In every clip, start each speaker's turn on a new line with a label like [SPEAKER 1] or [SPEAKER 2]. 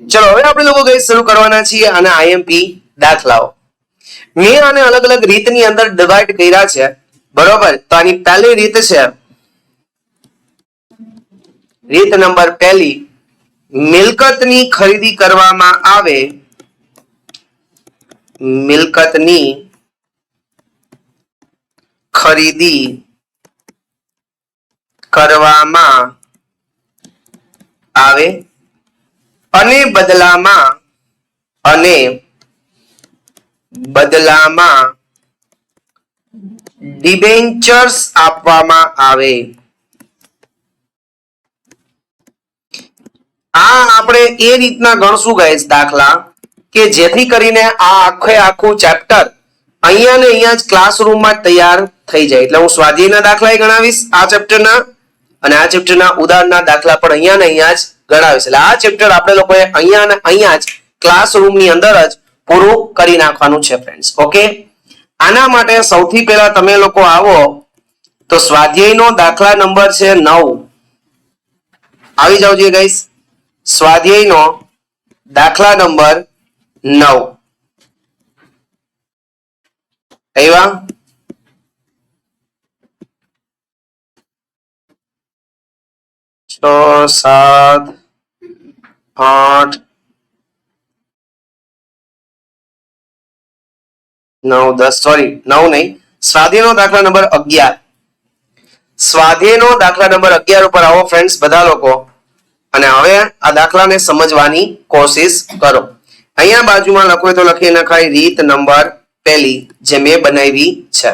[SPEAKER 1] ચલો, હવે આપણે લોકો ગઈ શરૂ કરવાના છીએ અને આઈએમપી દાખલાઓ. મેં આને અલગ અલગ રીતની અંદર ડિવાઈડ કર્યા છે. બરોબર? તો આની પહેલી રીત છે. રીત નંબર પહેલી, મિલકતની ખરીદી કરવામાં આવે. મિલકતની ખરીદી કરવામાં આવે. અને બદલામાં અને બદલામાં ડિબેન્ચર્સ આપવામાં આવે. આ આપણે એ રીતના ગણશું ગાઈસ દાખલા, કે જેથી કરીને આ આખે આખું ચેપ્ટર અહીંયા ને અહીંયા જ ક્લાસરૂમમાં તૈયાર થઈ જાય. એટલે હું સ્વાધ્યાયના દાખલા ગણાવીશ આ ચેપ્ટરના અને આ ચેપ્ટરના ઉદાહરણના દાખલા પણ અહીંયા ને અહીંયા જ ગણાવીશ એટલે આ ચેપ્ટર આપણે લોકોએ અહીંયા અને અહીંયા જ ક્લાસરૂમની અંદર જ પૂરું કરી નાખવાનું છે ફ્રેન્ડ્સ ઓકે આના માટે સૌથી પહેલા તમે લોકો આવો તો સ્વાધ્યાયનો દાખલા નંબર છે નવ. આવી જાવ જોઈએ ગાઈસ સ્વાધ્યાયનો દાખલા નંબર નવ. આવ્યા? છ, સાત આઠ, નવ, દસ સોરી નવ નહીં. સ્વાધ્યાયનો દાખલા નંબર અગિયાર. સ્વાધ્યાયનો દાખલા નંબર અગિયાર ઉપર આવો ફ્રેન્ડ્સ બધા લોકો. અને હવે આ દાખલાને સમજવાની કોશિશ કરો. અહીંયા બાજુમાં લખો તો લખી નખાય રીત નંબર પહેલી, જે મેં બનાવી છે.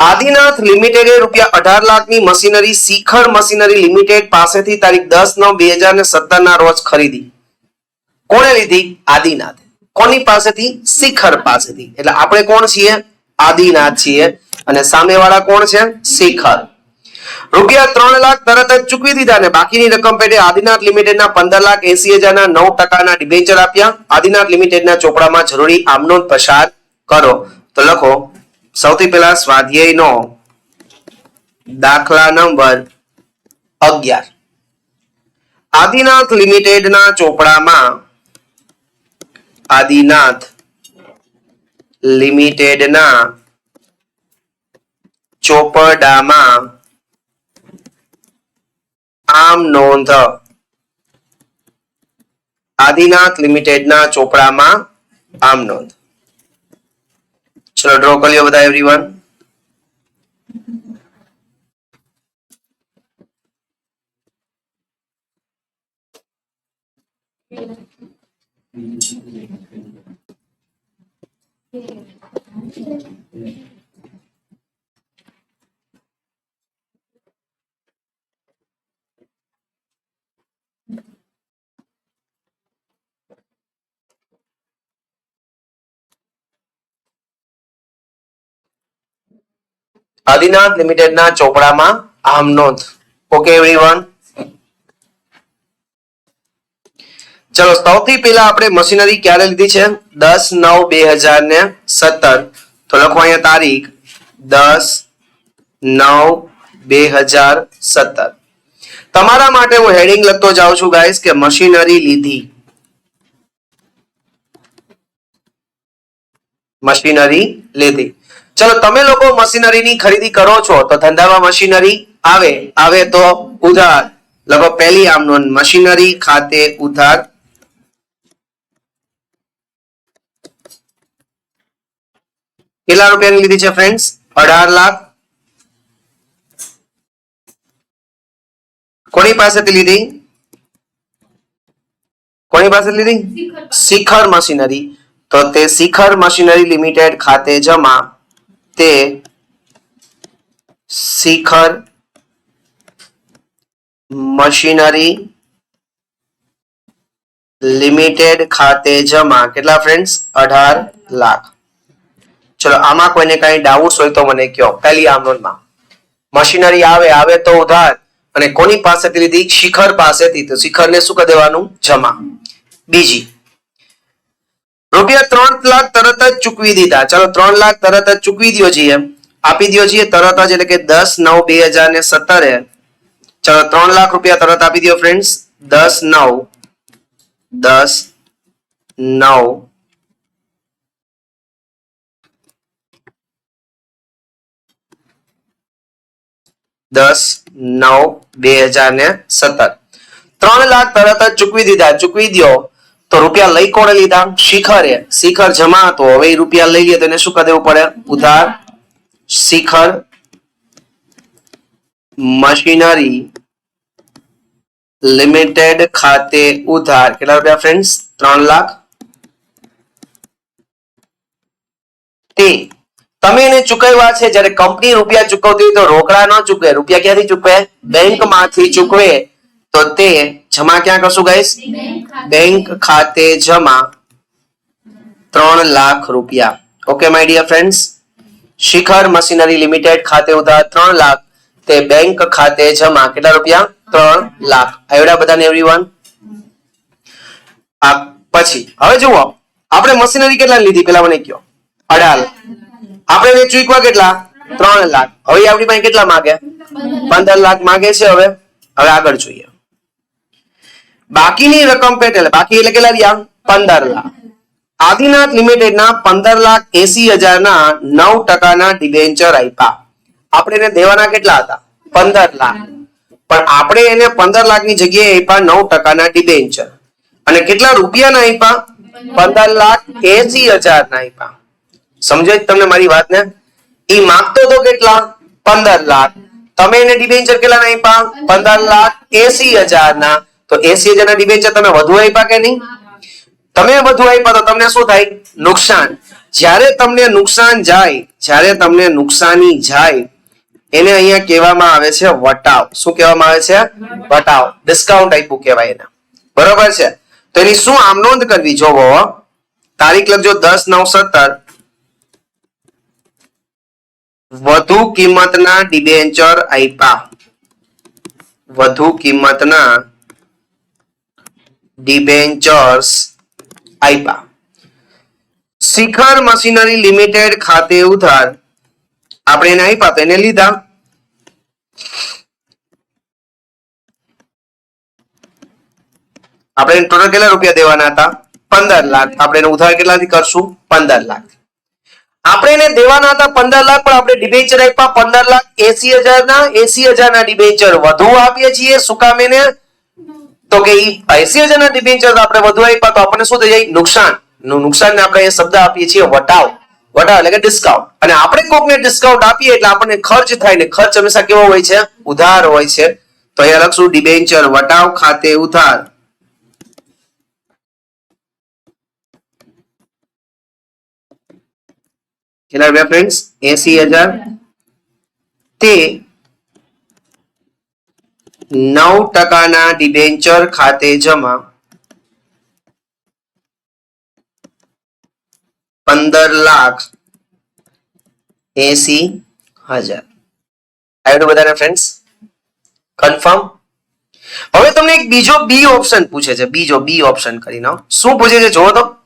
[SPEAKER 1] આદિનાથ લિમિટેડે રૂપિયા અઢાર લાખની મશીનરી, શિખર મશીનરી લિમિટેડ પાસેથી તારીખ દસ નવ બે હજાર ને સત્તર ના રોજ ખરીદી. કોને લીધી? આદિનાથ. કોની પાસેથી? શિખર પાસેથી. એટલે આપણે કોણ છીએ? આદિનાથ છીએ. અને સામેવાળા કોણ છે? શિખર. રૂપિયા ત્રણ લાખ તરત જ ચૂકવી દીધા અને બાકીની રકમ પેટે આદિનાથ લિમિટેડના પંદર લાખ એસી હજારના નવ ટકાના ડિબેન્ચર આપ્યા. આદિનાથ લિમિટેડના ચોપડામાં જરૂરી આમનોંધ પસાર કરો. તો લખો સૌથી પહેલા સ્વાધ્યાયનો દાખલા નંબર અગિયાર. આદિનાથ લિમિટેડના ચોપડામાં આદિનાથ લિમિટેડના ચોપડામાં આમ નોંધ. આદિનાથ લિમિટેડના ચોપડામાં આમ નોંધ. ચલો ડ્રો કરી લ્યો બધા એવરીવન આદિનાથ લિમિટેડના ચોપડામાં આમ નોંધ. ઓકે એવરીવન ચલો, સૌથી પહેલા આપણે મશીનરી ક્યારે લીધી છે? દસ નવ બે હજાર ને સત્તર. તો લખો અહીંયા તારીખ. દસ નવ બે હજાર સત્તર. તમારા માટે હું હેડિંગ લખતો જાઉં છું ગાઈસ કે મશીનરી લીધી. મશીનરી લીધી. ચલો તમે લોકો મશીનરીની ખરીદી કરો છો તો ધંધામાં મશીનરી આવે. આવે તો ઉધાર. લગભગ પહેલી આમ નોંધ મશીનરી ખાતે ઉધાર. કેટલા રૂપિયાની લીધી છે ફ્રેન્ડ્સ અઢાર લાખ. કોની પાસેથી લીધી? કોની પાસે લીધી? શિખર મશીનરી. તો તે શિખર મશીનરી લિમિટેડ ખાતે જમા તે શિખર મશીનરી લિમિટેડ ખાતે જમા. કેટલા ફ્રેન્ડ્સ અઢાર લાખ. ચલો, આમાં કોઈને કઈ ડાઉટ્સ હોય તો મને કયો પહેલી આમ મશીનરી આવે આવે તો ઉધાર. અને કોની પાસેથી લીધી? શિખર પાસેથી. તો શિખરને શું કરી દેવાનું? જમા. બીજી. રૂપિયા ત્રણ લાખ તરત જ ચૂકવી દીધા. ચાલો, ત્રણ લાખ તરત જ ચૂકવી દો છીએ આપી દો છીએ તરત જ, એટલે કે દસ નવ બે હજાર ને સત્તરે. ચાલો, ત્રણ લાખ રૂપિયા તરત આપી દો ફ્રેન્ડ્સ દસ નવ. દસ નવ. દસ નવ બે હજાર ને સત્તર. ત્રણ લાખ તરત જ ચૂકવી દીધા. ચૂકવી દો તો રૂપિયા લઈ કોણે લીધા? શિખરે. શિખર જમા હતો. હવે રૂપિયા લઈ લે તો એને શું કરી દેવું પડે? ઉધાર. શિખર. મશીનરી. લિમિટેડ ખાતે ઉધાર. કેટલા રૂપિયા ફ્રેન્ડ્સ ત્રણ લાખ. તે. તમે એને ચૂકવ્યા છે. જ્યારે કંપની રૂપિયા ચૂકવતી તો રોકડા ન ચૂકવે. રૂપિયા ક્યાંથી ચૂકવે? બેંકમાંથી ચૂકવે. તો તે જમા ક્યાં કરશું ગાઈસ બેંક ખાતે. જમા ત્રણ લાખ રૂપિયા. Okay my dear friends Shikhar machinery limited ખાતે ઉધાર ત્રણ લાખ. તે બેંક ખાતે જમા કેટલા રૂપિયા? ત્રણ લાખ. આવડ્યા બધાને એવરીવન આ પછી હવે જુઓ આપણે મશીનરી કેટલા લીધી? પેલા મને કયો અઢાર. આપણે ચૂકવા કેટલા? ત્રણ લાખ. હવે આપણી પાસે કેટલા માગે? પંદર લાખ માગે છે હવે. હવે આગળ જોઈએ. બાકીની રકમ પેટ એટલે બાકી એટલે કેટલા રહ્યા પંદર લાખ. આદિનાથ લિમિટેડ ના પંદર લાખ એસી હજાર ના નવ ટકાના ડિબેન્ચર આપ્યા. આપણે એને દેવાના કેટલા હતા? પંદર લાખ. પણ આપણે એને પંદર લાખની જગ્યાએ આપ્યા નવ ટકાના ડિબેન્ચર અને કેટલા રૂપિયાના આપ્યા? પંદર લાખ એસી હજાર ના આપ્યા સમજો તમને મારી વાતને? એ માંગતો તો કેટલા? પંદર લાખ. તમે એને ડિબેન્ચર કેટલા ના આપ્યા? પંદર લાખ એસી હજાર ના તો એસી હજાર ડિબેન્ચર તમે વધુ આપ્યા કે નહીં? તમે વધુ આપ્યા તો તમને શું થાય? નુકસાન. જ્યારે તમને નુકસાન જાય, જ્યારે તમને નુકસાની જાય, એને અહીંયા કહેવામાં આવે છે વટાવ. શું કહેવામાં આવે છે? વટાવ. ડિસ્કાઉન્ટ આપ્યું કહેવાય એને. બરોબર છે? તો એની શું આમ નોંધ કરવી? જોવો તારીખ લખજો દસ, નવ, સત્તર. વધુ કિંમતના ડિબેન્ચર આપ્યા. વધુ કિંમતના ડિબેન્ચર્સ આપ્યા શિખર મશીનરી લિમિટેડ ખાતે ઉધાર. આપણે એને આપ્યા તો લીધા. આપણે ટોટલ કેટલા રૂપિયા દેવાના હતા? પંદર લાખ. આપણે એને ઉધાર કેટલાથી કરશું? પંદર લાખ. આપણે એને દેવાના હતા પંદર લાખ, પણ આપણે ડિબેન્ચર આપ્યા પંદર લાખ. એસી હજાર ના એસી હજાર ના ડિબેન્ચર વધુ આપીએ છીએ. શું કામ એને? તો કે એ એસી હજારના ડિબેન્ચર આપણે વધુ આપ્યા તો આપણને શું થઈ જાય? નુકસાન. નુકસાન આપણે શબ્દ આપીએ છીએ વટાવ. વટાવ એટલે કે ડિસ્કાઉન્ટ અને આપણે કોકને ડિસ્કાઉન્ટ આપીએ એટલે આપણને ખર્ચ થાય ને ખર્ચ હંમેશા કેવો હોય છે? ઉધાર હોય છે. તો અહીંયા લખશું ડિબેન્ચર વટાવ ખાતે ઉધાર. કેટલા રૂપિયા ફ્રેન્ડ્સ એસી હજાર. તે નવ ટકાના ડિબેન્ચર ખાતે જમા. પંદર લાખ એસી હજાર. આવ્યું બધાને ફ્રેન્ડ્સ કન્ફર્મ હવે તમને એક બીજો બી ઓપ્શન પૂછે છે. બીજો બી ઓપ્શન કરીને શું પૂછે છે? જોવો તો.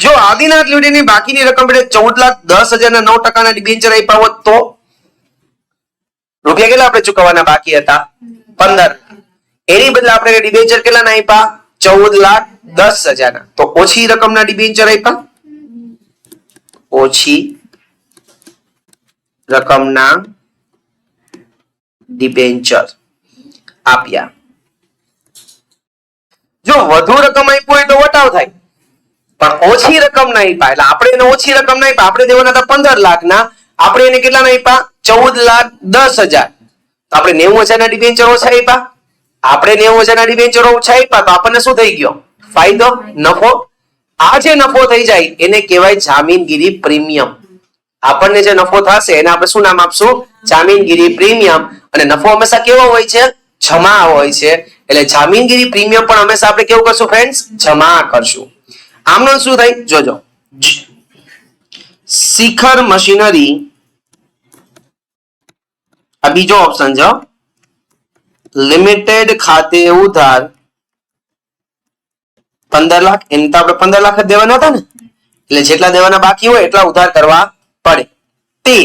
[SPEAKER 1] જો આદિનાથ લિમિટેડની બાકીની રકમ એટલે ચૌદ લાખ દસ હજારના નવ ટકાના ડિબેન્ચર આપ્યા હોત તો? રૂપિયા કેટલા આપણે ચૂકવવાના બાકી હતા? પંદર. એની બદલે આપણે ડિબેન્ચર કેટલા ના આપ્યા ચૌદ લાખ દસ હજાર ના તો ઓછી રકમના ડિબેન્ચર આપ્યા ઓછી રકમના ડિબેન્ચર આપ્યા. જો વધુ રકમ આપ્યું હોય તો વટાવ થાય. પણ ઓછી રકમ ના આપ્યા એટલે આપણે એને ઓછી રકમ ના આપ્યા આપણે દેવાના હતા પંદર લાખ ના આપણે એને કેટલા ના આપ્યા ચૌદ લાખ દસ હજાર. તો આપણે નેવું હજાર ના ડિબેન્ચર ઓછા આપ્યા. આપણે નેવું હજાર ના ડિબેન્ચર ઓછા આપ્યા, તો આપણને શું થઈ ગયો? ફાયદો? નફો? આ જે નફો થઈ જાય, એને કહેવાય જામીનગીરી પ્રીમિયમ. આપણને જે નફો થશે, એને આપણે શું નામ આપશું? જામીનગીરી પ્રીમિયમ. અને નફો હંમેશા કેવો હોય છે? જમા હોય છે. એટલે જામીનગીરી પ્રીમિયમ પણ હંમેશા આપણે કેવું કરશું ફ્રેન્ડ્સ જમા કરશું. આમનો શું થાય? જોજો. શિખર મશીનરી બીજો ઓપ્શન છે લિમિટેડ ખાતે ઉધાર પંદર લાખ એને તો આપણે પંદર લાખ જ દેવાના હતા ને? એટલે જેટલા દેવાના બાકી હોય, એટલા ઉધાર કરવા પડે. તે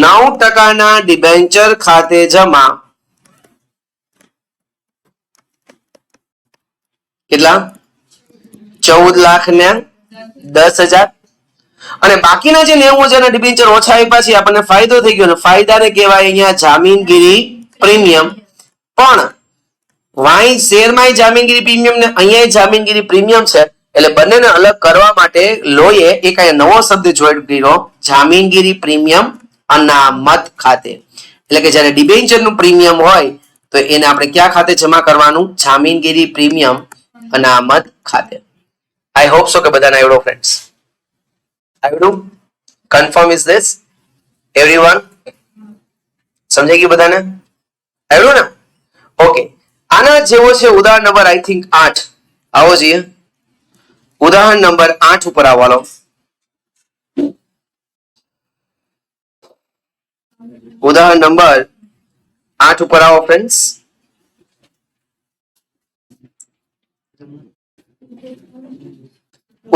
[SPEAKER 1] નવ ટકાના ડિબેન્ચર ખાતે જમા કેટલા? ચૌદ લાખ ને દસ હજાર અને બાકીના જે નેવું હજારના ડિબેન્ચર ઓછા આપ્યા છે આપણને ફાયદો થઈ ગયો. ફાયદાને કહેવાય અહીંયા જામીનગીરી પ્રીમિયમ. પણ વાય શેરમાં જામીનગીરી પ્રીમિયમ ને અહીંયા જામીનગીરી પ્રીમિયમ છે. એટલે બંનેને અલગ કરવા માટે લોયે એક અહીંયા નવો શબ્દ જોઈન્ટ કર્યો જામીનગીરી પ્રીમિયમ અનામત ખાતે. એટલે કે જ્યારે ડિબેન્ચરનું પ્રીમિયમ હોય, તો એને આપણે ક્યાં ખાતે જમા કરવાનું? જામીનગીરી પ્રીમિયમ અનામત ખાતે. આઈ હોપ સો કે બધાના એવડો ફ્રેન્ડ્સ આવડું કન્ફર્મ is this. Everyone. સમજાઈ ગયું બધાને? આવ્યું ને ઓકે આના જેવો છે ઉદાહરણ નંબર આઈ થિંક આઠ. આવો જોઈએ. ઉદાહરણ નંબર આઠ ઉપર આવવાનો ઉદાહરણ નંબર આઠ ઉપર આવો ફ્રેન્ડ્સ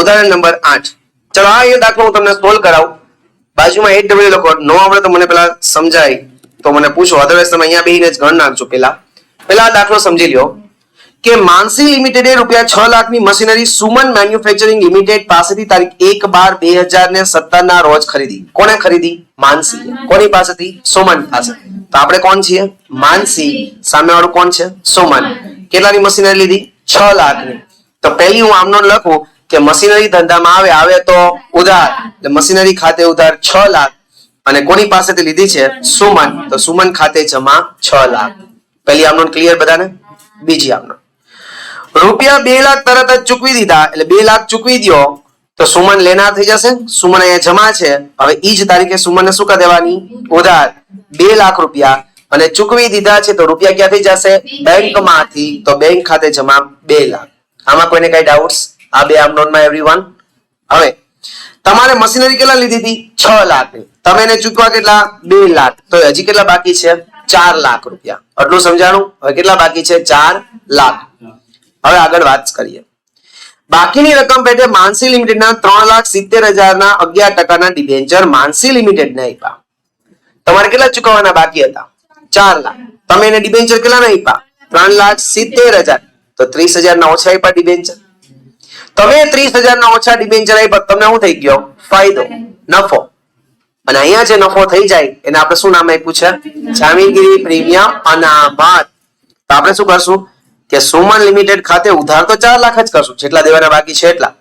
[SPEAKER 1] ઉદાહરણ નંબર આઠ. ચલો, આ એ દાખલો હું તમને સોલ્વ કરાવું. બાજુમાં એટ ડબલ્યુ લખો. નો આવડે તો મને પેલા સમજાય. તો મને પૂછો. અધરવાઇઝ તમે અહીંયા બેહીને જ ગણ નાખજો પેલા. પેલા આ દાખલો સમજી લ્યો. કે માનસી લિમિટેડે રૂપિયા છ લાખની મશીનરી સુમન મેન્યુફેક્ચરિંગ લિમિટેડ પાસેથી તારીખ એક બાર બે હજાર ને સત્તર ના રોજ ખરીદી. કોને ખરીદી? માનસી કોની પાસેથી? સુમન પાસે તો આપણે કોણ છીએ? માનસી સામે વાળું કોણ છે? સુમન. કેટલાની મશીનરી લીધી? છ લાખની. તો પહેલી હું આમનો લખું. કે મશીનરી ધંધામાં આવે આવે તો ઉધાર. મશીનરી ખાતે ઉધાર છ લાખ અને કોની પાસેથી લીધી છે? સુમન. તો સુમન ખાતે જમા છ લાખ. પહેલી આમનો ક્લિયર બધાને? બીજી આમનો રૂપિયા બે લાખ તરત જ ચૂકવી દીધા. એટલે બે લાખ ચૂકવી દ્યો, તો સુમન લેનાર થઈ જશે. સુમન અહીંયા જમા છે. હવે ઈ જ તારીખે સુમનને શું કરી દેવાની? ઉધાર. બે લાખ રૂપિયા. અને ચૂકવી દીધા છે તો રૂપિયા ક્યાંથી જશે? બેંકમાંથી. તો બેંક ખાતે જમા બે લાખ. આમાં કોઈને કઈ ડાઉટ્સ આ બે આમ નોટમાં એવરીવન હવે, તમારે મશીનરી કેટલા લીધી હતી? છ લાખ તમે એને ચૂકવા કેટલા? બે લાખ. તો હજી કેટલા બાકી છે? ચાર લાખ રૂપિયા. આટલું સમજાણું? હવે કેટલા બાકી છે? ચાર લાખ. હવે આગળ વાત કરીએ. બાકીની રકમ પેટે માનસી લિમિટેડના ત્રણ લાખ સિત્તેર હજારના અગિયાર ટકાના ડિબેન્ચર માનસી લિમિટેડને આપ્યા. તમારે કેટલા ચૂકવવાના બાકી હતા? ચાર લાખ. તમે એને ડિબેન્ચર કેટલા આપ્યા? ત્રણ લાખ સિત્તેર હજાર. તો ત્રીસ હજારના ઓછા આપ્યા ડિબેન્ચર તમે ત્રીસ હજારના ઓછા ડિબેન્ચર આપ્યા તમને શું થઈ ગયો? ફાયદો. નફો. અને અહીંયા જે નફો થઈ જાય, એને આપણે શું નામ આપ્યું છે? જામીનગીરી પ્રીમિયમ અનામત તો આપણે શું કરશું? કે સુમન લિમિટેડ ખાતે ઉધાર તો ચાર લાખ જ કરશું. જેટલા દેવાના બાકી છે એટલા.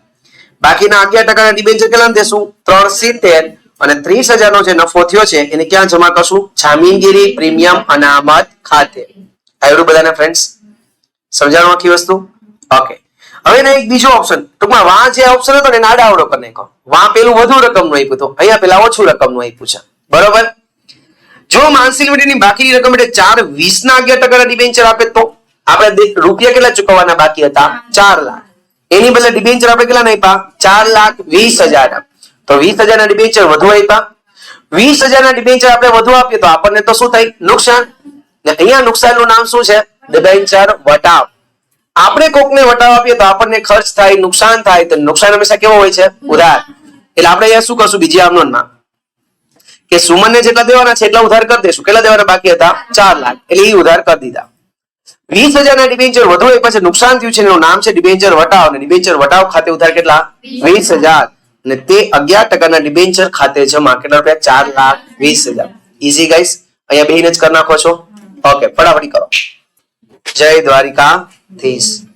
[SPEAKER 1] બાકીના અગિયાર ટકાના ડિબેન્ચર કેટલા દેશું? ત્રણ સિત્તેર અને ત્રીસ હજારનો જે નફો થયો છે, એને ક્યાં જમા કરશું? જામીનગીરી પ્રીમિયમ અનામત ખાતે. આવ્યું બધાને ફ્રેન્ડ્સ સમજાણું આખી વસ્તુ? ઓકે હવે એક બીજો ઓપ્શન ટૂંકમાં વા જે ઓપ્શન હતો ને એને આડાવડો કરી નાખો વા પેલું વધુ રકમનું આપ્યું હતું. અહીંયા પેલા ઓછું રકમનું આપ્યું છે. બરોબર? જો માનસી મિટીની બાકીની રકમ એટલે ચાર વીસ ના અગિયાર ટકા ડિબેન્ચર આપે તો? આપણે રૂપિયા કેટલા ચૂકવવાના બાકી હતા? ચાર લાખ. એની બદલે ડિબેન્ચર આપણે કેટલા આપ્યા? ચાર લાખ વીસ હજાર તો વીસ હજારના ડિબેન્ચર વધુ આપ્યા. વીસ હજારના ડિબેન્ચર આપણે વધુ આપીએ તો આપણને તો શું થાય? નુકસાન? અહીંયા નુકસાનનું નામ શું છે? ડિબેન્ચર વટાવ. આપણે કોકને વટાવ આપીએ તો આપણને ખર્ચ થાય, નુકસાન થાય, તો નુકસાન હંમેશા કેવો હોય છે? ઉધાર. એટલે આપણે અહીંયા શું કરશું? બીજી આમનોનમાં. કે સુમનને જેટલા દેવાના છે એટલા ઉધાર કરી દેશું. કેટલા દેવાના બાકી હતા? ચાર લાખ. એટલે એ ઉધાર કરી દીધા. વીસ હજારના ડિબેન્ચર વધુ એ પછી નુકસાન થયું છે એનું નામ છે ડિબેન્ચર વટાવ. અને ડિબેન્ચર વટાવ ખાતે ઉધાર કેટલા? વીસ હજાર. અને તે અગિયાર ટકાના ડિબેન્ચર ખાતે જમા કેટલા રૂપિયા? ચાર લાખ વીસ હજાર. ઇઝી ગાઈસ અહીંયા બેહીને જ કરી નાખો છો? ઓકે ફટાફટી કરો. જય These.